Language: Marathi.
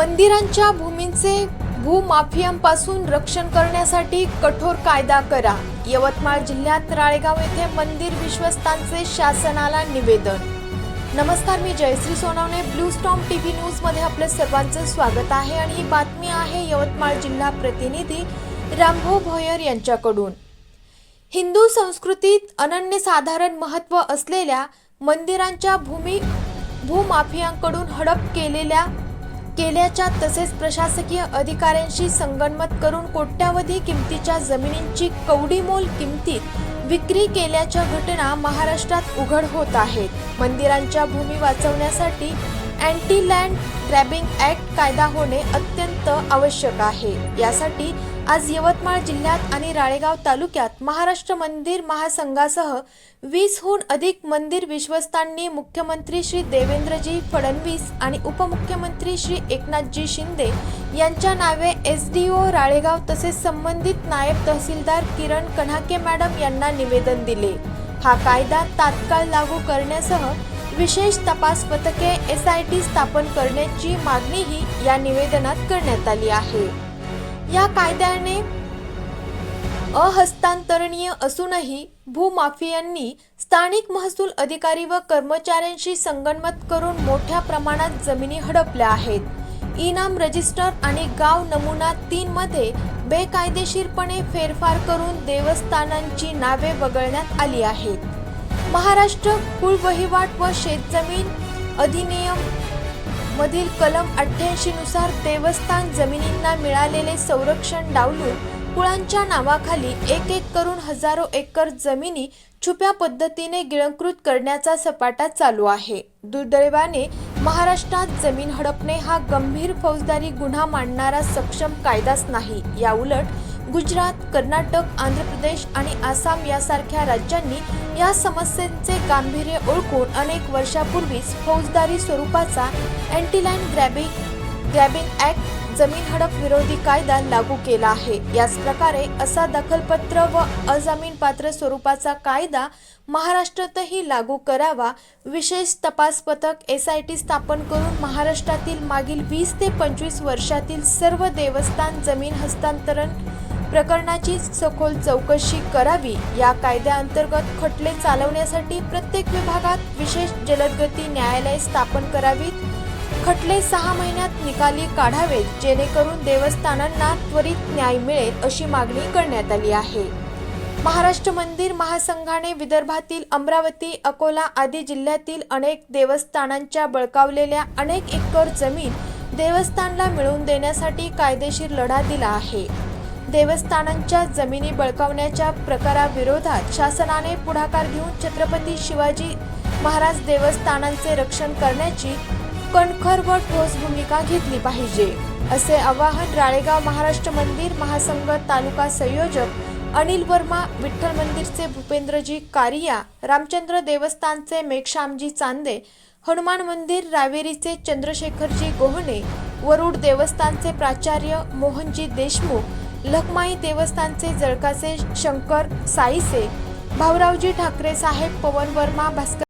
मंदिरांच्या भूमींचे भूमाफियांपासून रक्षण करण्यासाठी कठोर कायदा करा. यवतमाळ जिल्ह्यात राळेगाव येथे मंदिर विश्वस्तांचे शासनाला निवेदन. नमस्कार मी Jayashree Sonawane. Blue storm TV न्यूजमध्ये आपलं सर्वांचं स्वागत आहे आणि ही बातमी आहे यवतमाळ जिल्हा प्रतिनिधी रामभाऊ भोयर यांच्याकडून. हिंदू संस्कृतीत अनन्यसाधारण महत्त्व असलेल्या मंदिरांच्या भूमी भूमाफियांकडून हडप केलेल्या केल्याच्या तसेच प्रशासकीय अधिकाऱ्यांशी संगनमत करून कोट्यावधी किमतीच्या जमिनींची कवडीमोल किमतीत विक्री केल्याच्या घटना महाराष्ट्रात उघड होत आहेत. मंदिरांच्या भूमी वाचवण्यासाठी अँटी लँड ग्रॅबिंग ऍक्ट कायदा होणे अत्यंत आवश्यक आहे. यासाठी आज यवतमाळ जिल्ह्यात आणि राळेगाव तालुक्यात महाराष्ट्र मंदिर महासंघासह वीसहून अधिक मंदिर विश्वस्तांनी मुख्यमंत्री श्री देवेंद्रजी फडणवीस आणि उपमुख्यमंत्री श्री एकनाथजी शिंदे यांच्या नावे एस डी ओ राळेगाव तसेच संबंधित नायब तहसीलदार किरण कन्हाके मॅडम यांना निवेदन दिले. हा कायदा तात्काळ लागू करण्यासह विशेष तपास पथके एस आय टी स्थापन करण्याची मागणीही या निवेदनात करण्यात आली आहे. या कायद्याने अहस्तांतरणीय असूनही भूमाफियांनी स्थानिक महसूल अधिकारी व कर्मचाऱ्यांशी संगणमत करून मोठ्या प्रमाणात जमिनी हडपल्या आहेत. इनाम रजिस्टर आणि गाव नमुना तीन मध्ये बेकायदेशीरपणे फेरफार करून देवस्थानांची नावे वगळण्यात आली आहेत. महाराष्ट्र कुळवहिवाट व शेतजमीन अधिनियम मधील कलम अठ्ठ्याऐंशी नुसार देवस्थान जमिनींना मिळालेले संरक्षण डावलून कुळांच्या नावाखाली एक एक करून हजारो एकर जमिनी छुप्या पद्धतीने गिळंकृत करण्याचा सपाटा चालू आहे. दुर्दैवाने महाराष्ट्रात जमीन हडपणे हा गंभीर फौजदारी गुन्हा मांडणारा सक्षम कायदाच नाही. या उलट गुजरात कर्नाटक आंध्र प्रदेश आणि आसाम यासारख्या राज्यांनी या समस्येचे गांभीर्य ओळखून अनेक वर्षापूर्वीच फौजदारी स्वरूपाचा अँटीलँड ग्रॅबिंग ग्रॅबिंग ऍक्ट जमीन हडप विरोधी कायदा लागू केला आहे. याच प्रकारे असा दखलपत्र व अजामीनपात्र स्वरूपाचा कायदा महाराष्ट्रातही लागू करावा विशेष तपास पथक एस आय टी स्थापन करून महाराष्ट्रातील मागील वीस ते पंचवीस वर्षातील सर्व देवस्थान जमीन हस्तांतरण प्रकरणाची सखोल चौकशी करावी. या कायद्याअंतर्गत खटले चालवण्यासाठी प्रत्येक विभागात विशेष जलदगती न्यायालय स्थापन करावीत. खटले सहा महिन्यात निकाली काढावेत जेणेकरून देवस्थानांना त्वरित न्याय मिळेल अशी मागणी करण्यात आली आहे. महाराष्ट्र मंदिर महासंघाने विदर्भातील अमरावती अकोला आदी जिल्ह्यातील अनेक देवस्थानांच्या बळकावलेल्या अनेक एकर जमीन देवस्थानला मिळवून देण्यासाठी कायदेशीर लढा दिला आहे. देवस्थानांच्या जमिनी बळकावण्याच्या प्रकाराविरोधात शासनाने पुढाकार घेऊन छत्रपती शिवाजी महाराज देवस्थानांचे रक्षण करण्याची कणखर व ठोस भूमिका घेतली पाहिजे असे आवाहन राळेगाव महाराष्ट्र मंदिर महासंघ तालुका संयोजक अनिल वर्मा विठ्ठल मंदिरचे भूपेंद्रजी कारिया रामचंद्र देवस्थानचे मेघश्यामजी चांदे हनुमान मंदिर रावेरीचे चंद्रशेखरजी गोहणे वरुड देवस्थानचे प्राचार्य मोहनजी देशमुख लखमाई देवस्थानचे जळकाचे शंकर साईसे भाऊरावजी ठाकरे साहेब पवन वर्मा भास्कर